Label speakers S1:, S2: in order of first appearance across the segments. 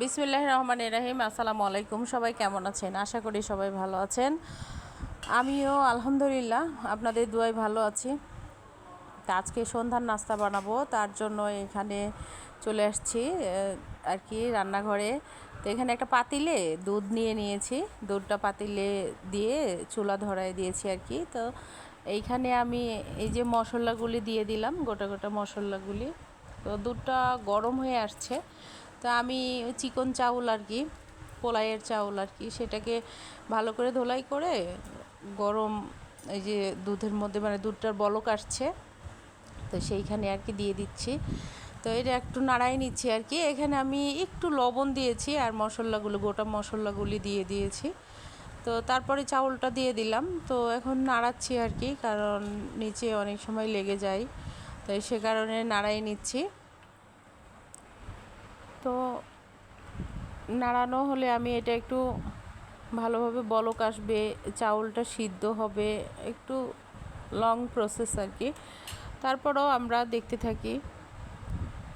S1: বিসমিল্লাহ রহমান রাহিম, আসসালামু আলাইকুম। সবাই কেমন আছেন? আশা করি সবাই ভালো আছেন। আমিও আলহামদুলিল্লাহ আপনাদের দুয়াই ভালো আছি। তা আজকে সন্ধ্যার নাস্তা বানাবো, তার জন্য এখানে চলে আসছি আর কি রান্নাঘরে। তো এখানে একটা পাতিলে দুধ নিয়ে নিয়েছি। দুধটা পাতিলে দিয়ে চুলা ধরায় দিয়েছি আর কি। তো এইখানে আমি এই যে মশলাগুলি দিয়ে দিলাম, গোটা গোটা মশলাগুলি। তো দুধটা গরম হয়ে আসছে। তো আমি চিকন চাউল আর কি, পোলাইয়ের চাউল আর কি, সেটাকে ভালো করে ধোলাই করে গরম এই যে দুধের মধ্যে মানে দুধটার বলক আসছে, তো সেইখানে আর কি দিয়ে দিচ্ছি। তো এটা একটু নাড়াই নিচ্ছি আর কি। এখানে আমি একটু লবণ দিয়েছি আর মশলাগুলো, গোটা মশলাগুলি দিয়ে দিয়েছি। তো তারপরে চাউলটা দিয়ে দিলাম। তো এখন নাড়াচ্ছি আর কি, কারণ নিচে অনেক সময় লেগে যায় তো সে কারণে নাড়াই নিচ্ছি। তো নাড়ানো হলে আমি এটা একটু ভালোভাবে বলক আসবে, চাউলটা সিদ্ধ হবে, একটু লং প্রসেস আর কি তারপরেও আমরা দেখতে থাকি।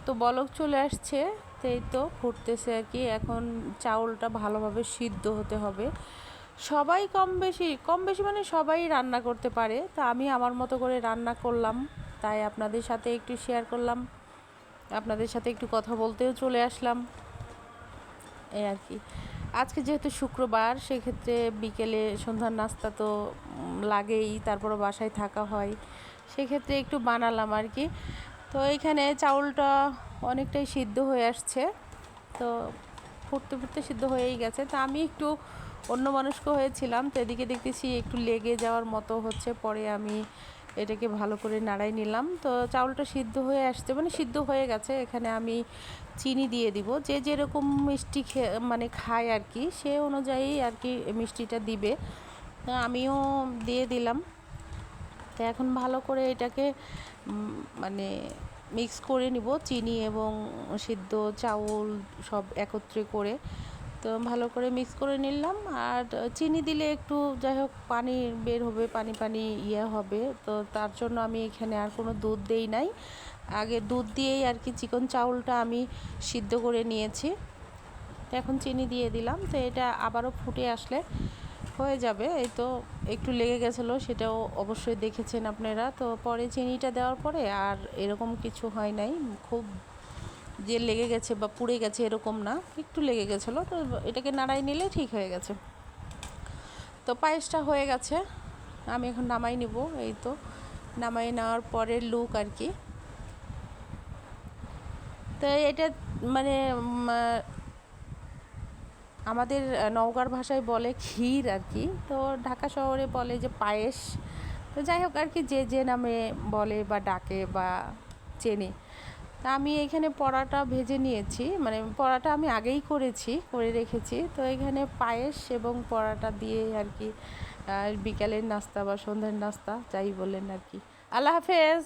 S1: তো বলক চলে আসছে তো এই তো ফুটতেছে আর কি এখন চাউলটা ভালোভাবে সিদ্ধ হতে হবে। সবাই কম বেশি কম বেশি মানে সবাই রান্না করতে পারে। তা আমি আমার মতো করে রান্না করলাম, তাই আপনাদের সাথে একটু শেয়ার করলাম। আপনাদের সাথে একটু কথা বলতেও চলে আসলাম। এই আর কি। আজকে যেহেতু শুক্রবার, সেক্ষেত্রে বিকেলে সন্ধ্যার নাস্তা তো লাগেই তারপরে বাসায় থাকা হয়। সেক্ষেত্রে একটু বানালাম আর কি। তো এইখানে চাউলটা অনেকটাই সিদ্ধ হয়ে আসছে। তো ফুটতে ফুটতে সিদ্ধ হয়েই গেছে। তো আমি একটু অন্য মানুষক হয়েছিলাম, তো এদিকে দেখতেছি একটু লেগে যাওয়ার মতো হচ্ছে। পরে আমি এটাকে ভালো করে নাড়াই নিলাম। তো চাউলটা সিদ্ধ হয়ে আসছে মানে সিদ্ধ হয়ে গেছে। এখানে আমি চিনি দিয়ে দিব। যে যেরকম মিষ্টি মানে খায় আর কি সে অনুযায়ী আর কি মিষ্টিটা দিবে। আমিও দিয়ে দিলাম। তো এখন ভালো করে এটাকে মানে মিক্স করে নিব। চিনি এবং সিদ্ধ চাউল সব একত্রে করে। তো ভালো করে মিক্স করে নিলাম। আর চিনি দিলে একটু যাই হোক পানি বের হবে, পানি পানি ইয়ে হবে। তো তার জন্য আমি এখানে আর কোনো দুধ দেই নাই। আগে দুধ দিয়েই আর কি চিকন চাউলটা আমি সিদ্ধ করে নিয়েছি। এখন চিনি দিয়ে দিলাম। তো এটা আবারও ফুটে আসলে হয়ে যাবে। এই তো একটু লেগে গেছিল, সেটাও অবশ্যই দেখেছেন আপনারা। তো পরে চিনিটা দেওয়ার পরে আর এরকম কিছু হয় নাই। খুব যে লেগে গেছে বা পুড়ে গেছে এরকম না, একটু লেগে গেছিল, তো এটাকে নাড়াই নিলে ঠিক হয়ে গেছে। তো পায়েসটা হয়ে গেছে, আমি এখন নামাই নিব, এই তো। নামাই নেওয়ার পরের লুক আর কি। তো এটা মানে আমাদের নওগাঁর ভাষায় বলে ক্ষীর আর কি। তো ঢাকা শহরে বলে যে পায়েস। তো যাই হোক আর কি, যে যে নামে বলে বা ডাকে বা চেনে। তা আমি এখানে পরাটা ভেজে নিয়েছি। মানে পরাটা আমি আগেই করেছি, করে রেখেছি। তো এখানে পায়েস এবং পরাটা দিয়ে আর কি বিকালের নাস্তা বা সন্ধ্যের নাস্তা, যাই বললেন আর কি। আল্লাহ হাফেজ!